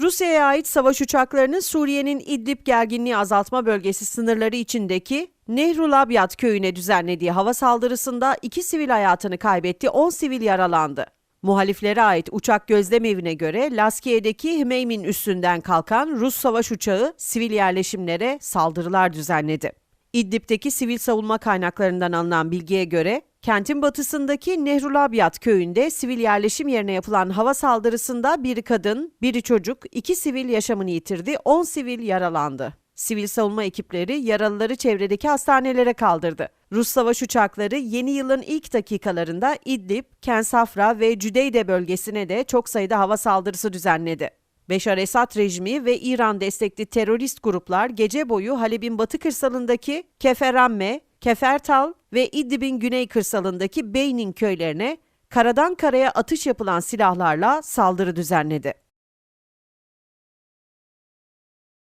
Rusya'ya ait savaş uçaklarının Suriye'nin İdlib gerginliği azaltma bölgesi sınırları içindeki Nehrul Abyad köyüne düzenlediği hava saldırısında iki sivil hayatını kaybetti, 10 sivil yaralandı. Muhaliflere ait uçak gözlem evine göre Laskiye'deki Hmeymin üssünden kalkan Rus savaş uçağı sivil yerleşimlere saldırılar düzenledi. İdlib'deki sivil savunma kaynaklarından alınan bilgiye göre kentin batısındaki Nehrul Abyad köyünde sivil yerleşim yerine yapılan hava saldırısında biri kadın, biri çocuk, iki sivil yaşamını yitirdi, 10 sivil yaralandı. Sivil savunma ekipleri yaralıları çevredeki hastanelere kaldırdı. Rus savaş uçakları yeni yılın ilk dakikalarında İdlib, Kensafra ve Cüdeyde bölgesine de çok sayıda hava saldırısı düzenledi. Beşar Esad rejimi ve İran destekli terörist gruplar gece boyu Halep'in batı kırsalındaki Keferamme, Kefertal ve İdlib'in güney kırsalındaki Beynin köylerine karadan karaya atış yapılan silahlarla saldırı düzenledi.